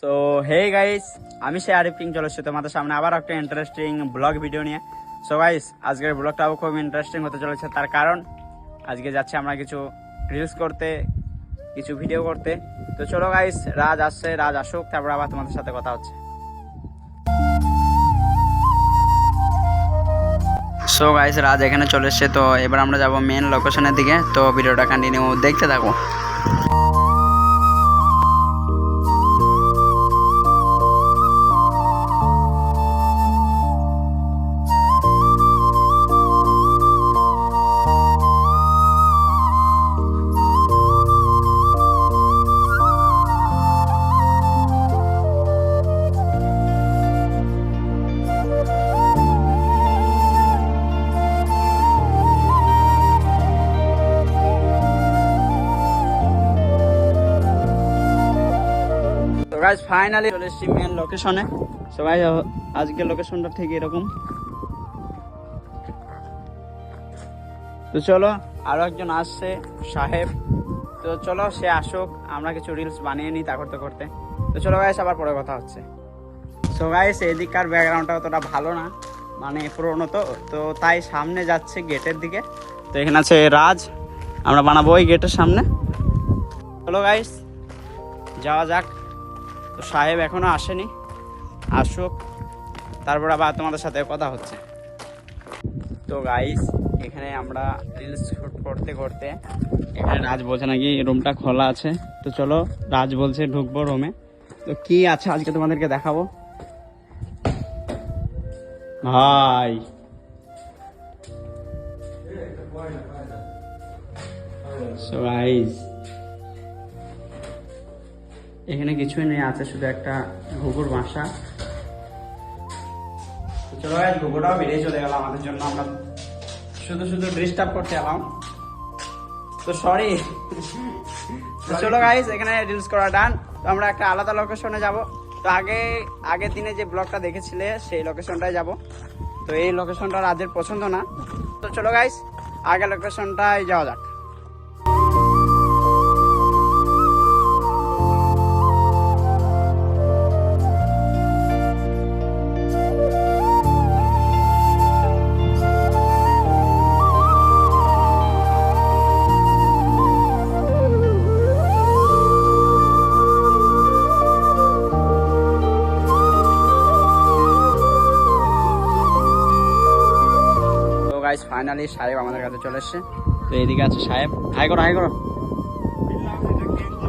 So hey guys আমি সে Arif king চলে তোমাদের সামনে আবার একটা ইন্টারেস্টিং ব্লগ ভিডিও নিয়ে। সো গাইস আজকের ব্লগটাও খুব ইন্টারেস্টিং হতে চলেছে, তার কারণ আজকে যাচ্ছে আমরা কিছু রিলস করতে, কিছু ভিডিও করতে। তো চলো গাইস রাজ আসছে, রাজ আসুক, তারপর আবার তোমাদের সাথে কথা হচ্ছে। সো গাইস রাজ এখানে চলে এসছে, তো এবার আমরা যাব মেন লোকেশনের দিকে। তো ভিডিওটা কন্টিনিউ দেখতে থাকো। গাইজ ফাইনালি চলে এসেছি মেন লোকেশনে সবাই আজকে লোকেশনটা ঠিক এরকম। তো চলো, আরও একজন আসছে, সাহেব। তো চলো, সে আসুক, আমরা কিছু রিলস বানিয়ে নিই তা করতে করতে তো চলো গাইস আবার পরে কথা হচ্ছে। সো গাইস এদিককার ব্যাকগ্রাউন্ডটা অতটা ভালো না মানে পুরোনো তো। তো তাই সামনে যাচ্ছে গেটের দিকে। তো এখানে আছে রাজ। আমরা বানাবো ওই গেটের সামনে। চলো গাইস যাওয়া যাক। তো সাহেব এখনও আসেনি। আসুক তারপর আবার তোমাদের সাথে কথা হচ্ছে। তো গাইস এখানে আমরা রিলস শুট করতে করতে এখানে রাজ বলছে নাকি রুমটা খোলা আছে। তো চলো রাজ বলছে ঢুকবো রুমে তো কি আছে আজকে তোমাদেরকে দেখাবো? ভাই। So guys, এখানে কিছুই নেই আছে শুধু একটা ঘুঘুর বাসা। চলো গাইজ ঘুঘুটাও বেরিয়ে চলে গেল আমাদের জন্য আমরা শুধু শুধু ডিস্টার্ব করতে এলাম। তো সরি তো চলো গাইজ এখানে রিলস করা ডান তো আমরা একটা আলাদা লোকেশনে যাব। তো আগে আগের দিনে যে ব্লগটা দেখেছিলে সেই লোকেশনটায় যাব। তো এই লোকেশনটা রাজের পছন্দ না। তো চলো গাইজ আগে লোকেশনটায় যাওয়া যাক। তো গাইস ফাইনালি সাহেব আমাদের কাছে চলে এসছে। তো এদিকে আছে সাহেব। হাই করো হাই করো।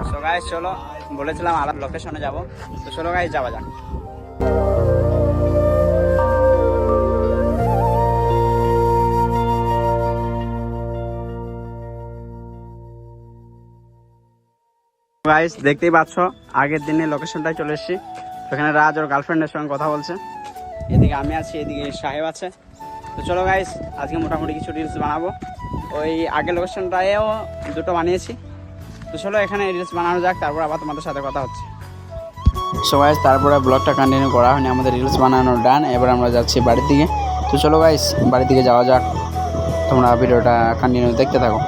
সো গাইস চলো, বলেছিলাম আলাদা লোকেশনে যাব। তো চলো গাইস যাওয়া যাক। গাইস দেখতেই পাচ্ছ, আগের দিনে লোকেশনটাই চলে এসেছি। ওখানে রাজ ওর গার্লফ্রেন্ডের সঙ্গে কথা বলছে। এদিকে আমি আছি, এদিকে সাহেব আছে। তো চলো গাইস আজকে মোটামুটি কিছু রিলস বানাবো। ওই আগের লোকেশনটায়ও দুটো বানিয়েছি। তো চলো এখানে রিলস বানানো যাক, তারপর আবার তোমাদের সাথে কথা হচ্ছে। সো গাইস তারপরে ব্লগটা কন্টিনিউ করা হয়নি, আমাদের রিলস বানানো ডান এবার আমরা যাচ্ছি বাড়ির দিকে। তো চলো গাইস বাড়ির দিকে যাওয়া যাক। তোমরা ভিডিওটা কন্টিনিউ দেখতে থাকো।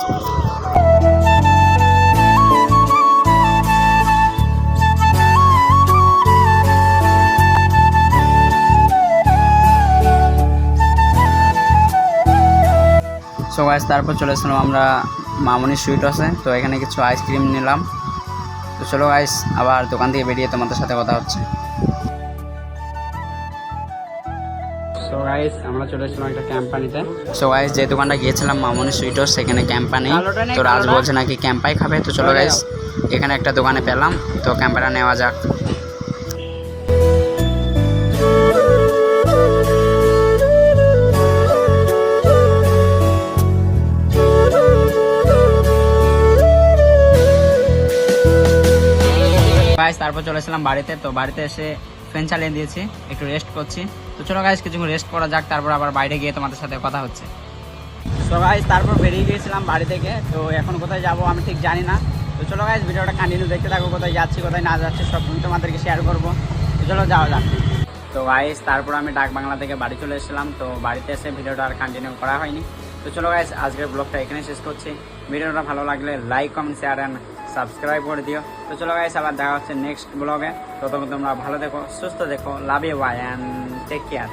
সো গাইস তারপর চলে এসেছিলাম আমরা মামনি সুইট আছে। তো এখানে কিছু আইসক্রিম নিলাম। তো চলো গাইস আবার দোকান থেকে বেরিয়ে তোমাদের সাথে কথা হচ্ছে। সো গাইস আমরা চলে এসেছিলাম একটা ক্যাম্পানিতে সো গাইস যে দোকানটা গিয়েছিলাম মামনি সুইট সেখানে ক্যাম্পানি তো রাজ বলছে নাকি ক্যাম্পাই খাবে। তো চলো গাইস এখানে একটা দোকানে পেলাম। তো ক্যাম্পাটা নেওয়া যাক। গাইস তারপর চলে এসেছিলাম বাড়িতে। তো বাড়িতে এসে ফ্যান চালিয়ে দিয়েছি, একটু রেস্ট করছি। তো চলো গাইস কিছুক্ষণ রেস্ট করা যাক, তারপর আবার বাইরে গিয়ে তোমাদের সাথে কথা হচ্ছে। তো গাইস তারপর বেরিয়ে গিয়েছিলাম বাড়ি থেকে। তো এখন কোথায় যাব আমি ঠিক জানি না। তো চলো গাইস ভিডিওটা কন্টিনিউ দেখতে থাকো, কোথায় যাচ্ছি, কোথায় না যাচ্ছি, সব আমি তোমাদেরকে শেয়ার করব। তো চলো যাওয়া যাক। তো গাইস তারপর আমি ডাক বাংলা থেকে বাড়ি চলে এসেছিলাম। তো বাড়িতে এসে ভিডিওটা আর কন্টিনিউ করা হয়নি। তো চলো গাইস আজকের ব্লগটা এখানে শেষ করছি। ভিডিওটা ভালো লাগলে like comment share and subscribe করে দিও। তো চলো গাইস আবার দেখা হচ্ছে নেক্সট ব্লগে ততক্ষণ তোমরা ভালো দেখো সুস্থ দেখো love you bye and take care